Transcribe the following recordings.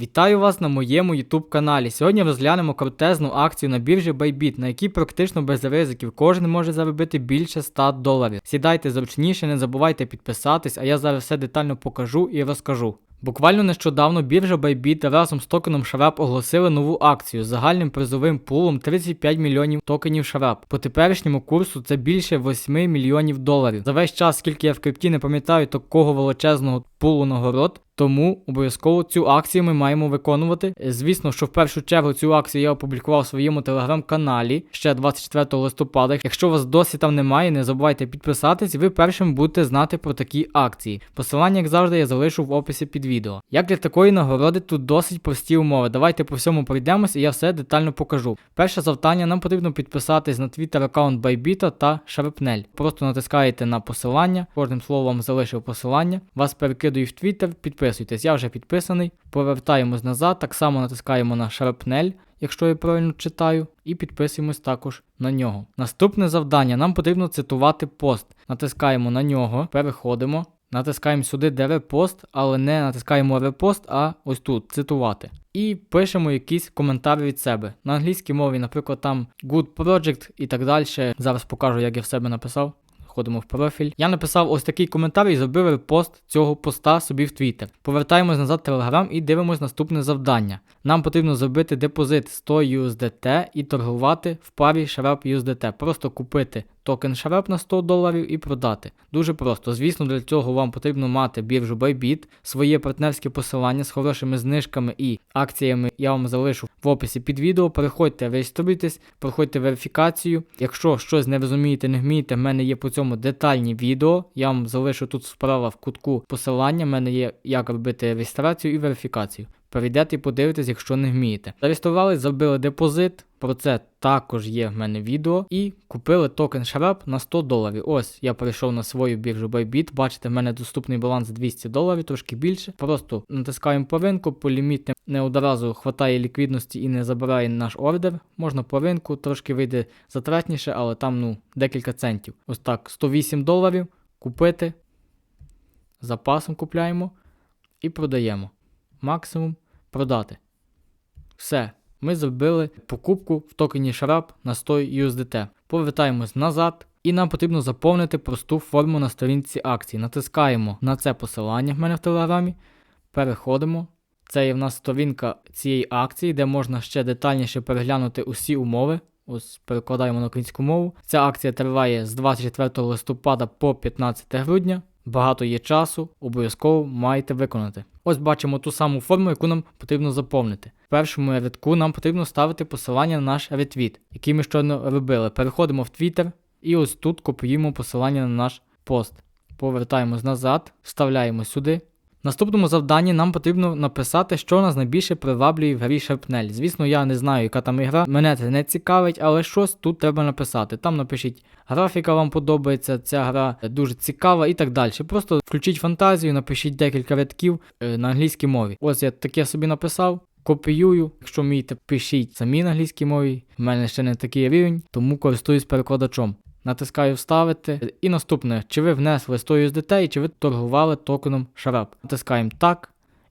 Вітаю вас на моєму YouTube каналі. Сьогодні розглянемо крутезну акцію на біржі Bybit, на якій практично без ризиків кожен може заробити більше 100 доларів. Сідайте зручніше, не забувайте підписатись, а я зараз все детально покажу і розкажу. Буквально нещодавно біржа Bybit разом з токеном Шрап оголосили нову акцію з загальним призовим пулом 35 мільйонів токенів Шрап. По теперішньому курсу це більше 8 мільйонів доларів. За весь час, скільки я в крипті не пам'ятаю такого величезного пулу нагород, тому обов'язково цю акцію ми маємо виконувати. Е, Звісно, що в першу чергу цю акцію я опублікував в своєму телеграм-каналі ще 24 листопада. Якщо вас досі там немає, не забувайте підписатись, ви першим будете знати про такі акції. Посилання, як завжди, я залишу в описі під відео. Як для такої нагороди тут досить прості умови. Давайте по всьому пройдемось і я все детально покажу. Перше завдання нам потрібно підписатись на твіттер аккаунт Bybit та Sharpnel. Просто натискаєте на посилання, кожним словом залишив посилання, вас перекидую в твіттер, підписуйтесь. Я вже підписаний. Повертаємось назад, так само натискаємо на Sharpnel, якщо я правильно читаю, і підписуємось також на нього. Наступне завдання нам потрібно цитувати пост. Натискаємо на нього, переходимо. Натискаємо сюди, де репост, але не натискаємо репост, а ось тут цитувати. І пишемо якийсь коментар від себе. На англійській мові, наприклад, там good project і так далі. Зараз покажу, як я в себе написав. Входимо в профіль. Я написав ось такий коментар і зробив репост цього поста собі в Twitter. Повертаємось назад в Телеграм і дивимось наступне завдання. Нам потрібно зробити депозит 100 USDT і торгувати в парі Sharp USDT. Просто купити токен Sharp на 100 доларів і продати. Дуже просто. Звісно, для цього вам потрібно мати біржу Bybit, своє партнерське посилання з хорошими знижками і акціями я вам залишу в описі під відео. Переходьте, реєструйтесь, проходьте верифікацію. Якщо щось не розумієте, не вмієте, в мене є по цьому детальні відео. Я вам залишу тут справа в кутку посилання. В мене є як робити реєстрацію і верифікацію. Перейдете і подивитесь, якщо не вмієте. Зареєстрували, зробили депозит. Про це також є в мене відео. І купили токен Sharap на 100 доларів. Ось я перейшов на свою біржу Bybit. Бачите, в мене доступний баланс 200 доларів, трошки більше. Просто натискаємо по ринку, по ліміт не одразу хватає ліквідності і не забирає наш ордер. Можна по ринку, трошки вийде затратніше, але там ну декілька центів. Ось так, 108 доларів купити. Запасом купляємо і продаємо. Максимум продати. Все. Ми зробили покупку в токені Sharap на 100 USDT. Повертаємось назад. І нам потрібно заповнити просту форму на сторінці акції. Натискаємо на це посилання в мене в телеграмі. Переходимо. Це є в нас сторінка цієї акції, де можна ще детальніше переглянути усі умови. Ось перекладаємо на українську мову. Ця акція триває з 24 листопада по 15 грудня. Багато є часу, обов'язково маєте виконати. Ось бачимо ту саму форму, яку нам потрібно заповнити. В першому рядку нам потрібно ставити посилання на наш ретвіт, який ми щойно робили. Переходимо в Twitter і ось тут копіюємо посилання на наш пост. Повертаємось назад, вставляємо сюди. Наступному завданні нам потрібно написати, що нас найбільше приваблює в грі Sharpnel. Звісно, я не знаю, яка там ігра, мене це не цікавить, але щось тут треба написати. Там напишіть, графіка вам подобається, ця гра дуже цікава і так далі. Просто включіть фантазію, напишіть декілька рядків е, на англійській мові. Ось я таке собі написав. Копіюю, якщо вмієте, пишіть самі на англійській мові. У мене ще не такий рівень, тому користуюсь перекладачом. Натискаю вставити. І наступне, чи ви внесли 100 USDT і чи ви торгували токеном Sharap. Натискаємо так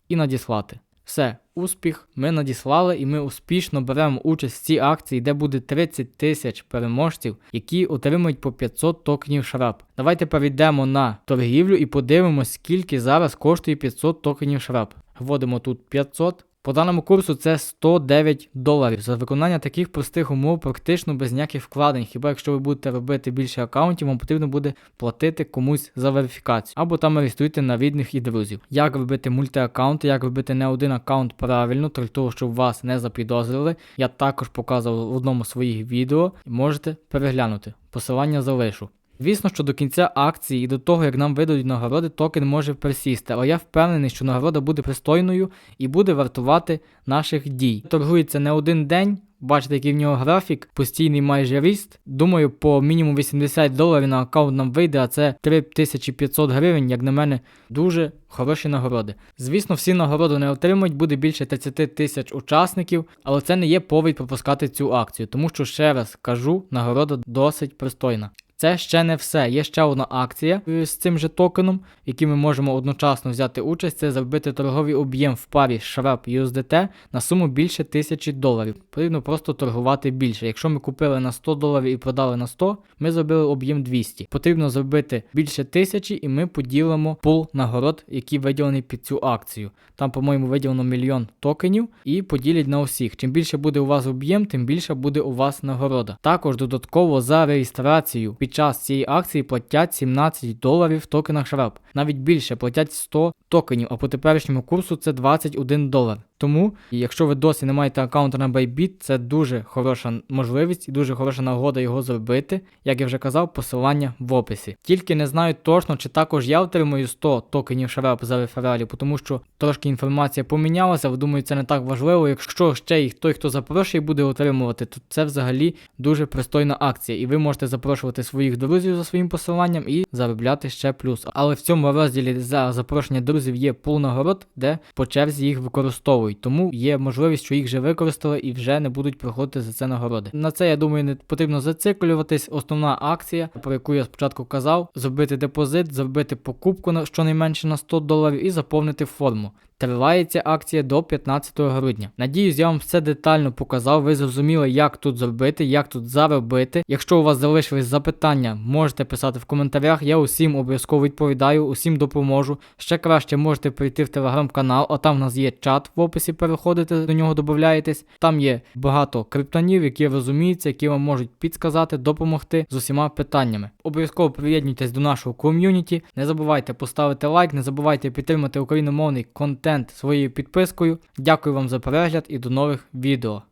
і надіслати. Все, успіх, ми надіслали і ми успішно беремо участь в цій акції, де буде 30 тисяч переможців, які отримують по 500 токенів Sharap. Давайте перейдемо на торгівлю і подивимось, скільки зараз коштує 500 токенів Sharap. Вводимо тут 500. По даному курсу це 109 доларів. За виконання таких простих умов практично без ніяких вкладень. Хіба якщо ви будете робити більше аккаунтів, вам потрібно буде платити комусь за верифікацію. Або там реєструйте на рідних і друзів. Як робити мультиаккаунти, як робити не один аккаунт правильно, для того, щоб вас не запідозрили. Я також показував в одному з своїх відео. Можете переглянути. Посилання залишу. Звісно, що до кінця акції і до того, як нам видадуть нагороди, токен може присісти, але я впевнений, що нагорода буде пристойною і буде вартувати наших дій. Торгується не один день. Бачите, який в нього графік, постійний майже ріст. Думаю, по мінімум 80 доларів на аккаунт нам вийде, а це 3500 гривень, як на мене, дуже хороші нагороди. Звісно, всі нагороди не отримують, буде більше 30 тисяч учасників, але це не є повід пропускати цю акцію, тому що ще раз кажу, нагорода досить пристойна. Це ще не все. Є ще одна акція з цим же токеном, який ми можемо одночасно взяти участь. Це зробити торговий об'єм в парі Shrap USDT на суму більше 1000 доларів. Потрібно просто торгувати більше. Якщо ми купили на 100 доларів і продали на 100, ми зробили об'єм 200. Потрібно зробити більше 1000 і ми поділимо пул нагород, який виділений під цю акцію. Там, по-моєму, виділено мільйон токенів і поділять на усіх. Чим більше буде у вас об'єм, тим більше буде у вас нагорода. Також додатково за реєстрацію під час цієї акції платять 17 доларів в токенах Shrap. Навіть більше платять 100 токенів, а по теперішньому курсу це 21 долар. Тому, якщо ви досі не маєте аккаунту на Bybit, це дуже хороша можливість і дуже хороша нагода його зробити. Як я вже казав, посилання в описі. Тільки не знаю точно, чи також я отримую 100 токенів Shrap за рефералі, тому що трошки інформація помінялася. але Думаю, це не так важливо. Якщо ще й той, хто запрошує, буде отримувати, то це взагалі дуже пристойна акція. І ви можете запрошувати своїх друзів за своїм посиланням і заробляти ще плюс. Але в цьому розділі за запрошення друзів є пул нагород, де по черзі їх використовують. Тому є можливість, що їх вже використали і вже не будуть проходити за це нагороди. На це я думаю, не потрібно зациклюватись. Основна акція, про яку я спочатку казав, зробити депозит, зробити покупку на щонайменше на 100 доларів і заповнити форму. Триває ця акція до 15 грудня. Надіюсь, я вам все детально показав. Ви зрозуміли, як тут зробити, як тут заробити. Якщо у вас залишились запитання, можете писати в коментарях. Я усім обов'язково відповідаю, усім допоможу. Ще краще можете прийти в телеграм-канал, а там в нас є чат в описі. Переходите до нього, додаєтесь. Там є багато криптонів, які розуміються, які вам можуть підсказати, допомогти з усіма питаннями. Обов'язково приєднуйтесь до нашого ком'юніті. Не забувайте поставити лайк, не забувайте підтримати україномовний контент своєю підпискою. Дякую вам за перегляд і до нових відео.